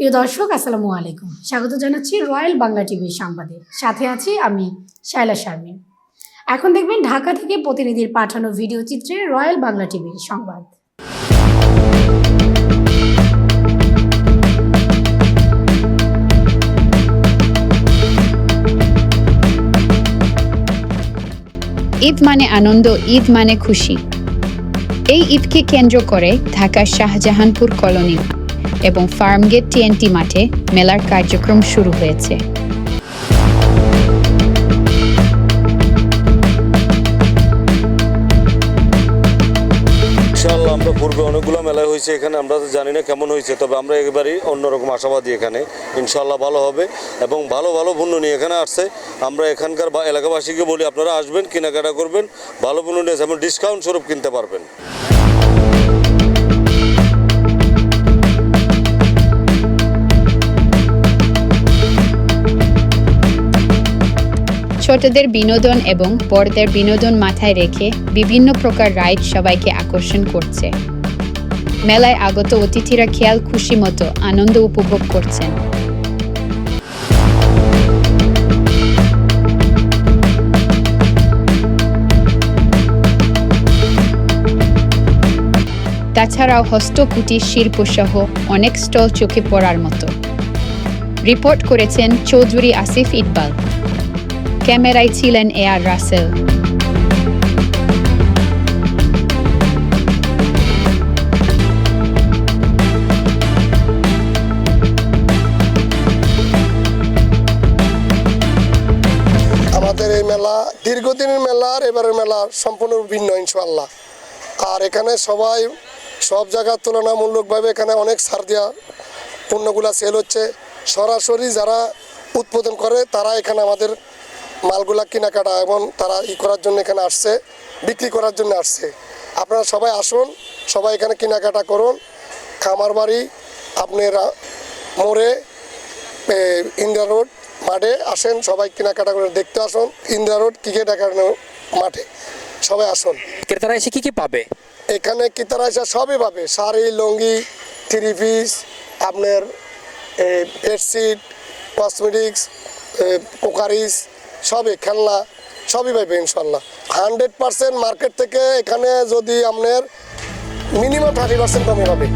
প্রিয় দর্শক, আসসালামু আলাইকুম। স্বাগত জানাচ্ছি রয়্যাল বাংলা টিভির সংবাদে। সাথে আছি আমি শায়লা শারমিন। এখন দেখবেন ঢাকা থেকে প্রতিনিধির পাঠানো ভিডিও চিত্রে রয়্যাল বাংলা টিভির সংবাদ। ঈদ মানে আনন্দ, ঈদ মানে খুশি। এই ঈদকে কেন্দ্র করে ঢাকার শাহজাহানপুর কলোনি এবং ফার্মগেট টিএনটি মাঠে মেলার কার্যক্রম শুরু হয়েছে। ইনশাআল্লাহ আমরা পূর্বে অনেকগুলো মেলা হয়েছে, এখানে আমরা জানি না কেমন হয়েছে, তবে আমরা একেবারেই অন্যরকম আশাবাদী এখানে। ইনশাল্লাহ ভালো হবে এবং ভালো ভালো পণ্য নিয়ে এখানে আসছে। আমরা এখানকার এলাকাবাসীকে বলি আপনারা আসবেন, কেনাকাটা করবেন, ভালো পণ্য নিয়ে এবং ডিসকাউন্ট স্বরূপ কিনতে পারবেন। ছোটদের বিনোদন এবং বড়দের বিনোদন মাথায় রেখে বিভিন্ন প্রকার রাইড সবাইকে আকর্ষণ করছে। মেলায় আগত অতিথিরা খেয়াল খুশি মতো আনন্দ উপভোগ করছেন। তাছাড়াও হস্তকুটির শিল্পসহ অনেক স্টল চোখে পড়ার মতো। রিপোর্ট করেছেন চৌধুরী আসিফ ইকবাল। ক্যামেরায় ছিলেন এ আর রাসেল আমাদের এই মেলা দীর্ঘদিনের মেলা আর এবারের মেলা সম্পূর্ণ ভিন্ন ইনশাল্লাহ আর এখানে সবাই সব জায়গার তুলনামূলকভাবে এখানে অনেক সার দেওয়া পণ্যগুলা সেল হচ্ছে। সরাসরি যারা উৎপাদন করে, তারা এখানে আমাদের মালগুলা কেনাকাটা এবং তারা ই করার জন্য এখানে আসছে বিক্রি করার জন্য আসছে। আপনারা সবাই আসুন সবাই এখানে কেনাকাটা করুন। খামার বাড়ি আপনারা মোড়ে ইন্দিরা রোড মাঠে আসেন সবাই কেনাকাটা করে দেখতে আসুন। ইন্দিরা রোড ক্রিকেট একাডেমি মাঠে সবাই আসুন। ক্রেতারা এসে কী কি পাবে? এখানে কিতারা এসে সবই পাবে। শাড়ি লুঙ্গি থ্রি পিস আপনার বেডশিট কসমেটিক্স কোকারিস সবই খেলনা, সবই পাইবে ইনশাল্লাহ। হান্ড্রেড পার্সেন্ট মার্কেট থেকে এখানে যদি আপনার মিনিমাম থার্টি পার্সেন্ট কমে পাবে।